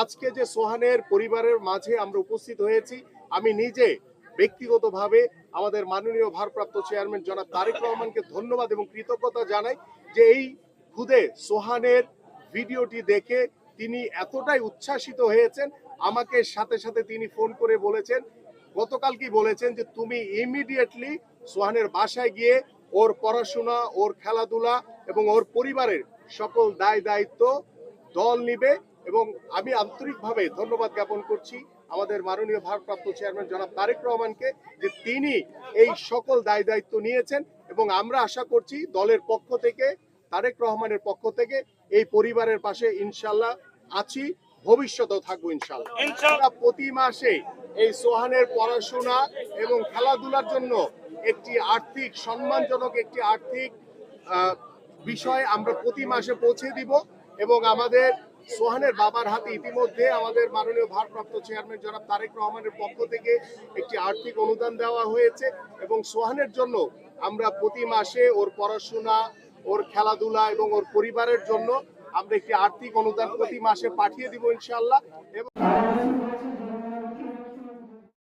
আজকে যে সোহানের পরিবারের মাঝে আমরা উপস্থিত হয়েছি, আমি নিজে ব্যক্তিগতভাবে আমাদের মাননীয় ভারপ্রাপ্ত চেয়ারম্যান জনাব তারেক রহমানকে ধন্যবাদ এবং কৃতজ্ঞতা জানাই যে এই খুদে সোহানের ভিডিওটি দেখে তিনি এতটাই উচ্ছ্বাসিত হয়েছেন। আমাকে সাথে সাথে তিনি ফোন করে বলেছেন, গতকাল কি বলেছেন যে তুমি ইমিডিয়েটলি সোহানের বাসায় গিয়ে ওর পড়াশোনা, ওর খেলাধুলা এবং ওর পরিবারের সকল দায় দায়িত্ব দল নিবে এবং আমি আন্তরিকভাবে ধন্যবাদ জ্ঞাপন করছি আমাদের মাননীয় ভারপ্রাপ্ত চেয়ারম্যান জনাব তারেক রহমানকে যে তিনি এই সকল দায় দায়িত্ব নিয়েছেন এবং আমরা আশা করছি দলের পক্ষ থেকে তারেক রহমানের পক্ষ থেকে এই পরিবারের পাশে ইনশাল্লাহ আছি ভবিষ্যতেও থাকব ইনশাল্লাহ প্রতি মাসে এই সোহানের পড়াশোনা এবং খেলাধুলার জন্য একটি আর্থিক সম্মানজনক একটি আর্থিক আহ, বিষয় আমরা প্রতি মাসে পৌঁছে দিব এবং আমাদের সোহানের বাবার হাতে ইতিমধ্যে আমাদের মাননীয় ভারপ্রাপ্ত চেয়ারম্যান জনাব তারেক রহমানের পক্ষ থেকে একটি আর্থিক অনুদান দেওয়া হয়েছে এবং সোহানের জন্য আমরা প্রতি মাসে ওর পড়াশোনা, ওর খেলাধুলা এবং ওর পরিবারের জন্য আমরা একটি আর্থিক অনুদান প্রতি মাসে পাঠিয়ে দিব ইনশাল্লাহ এবং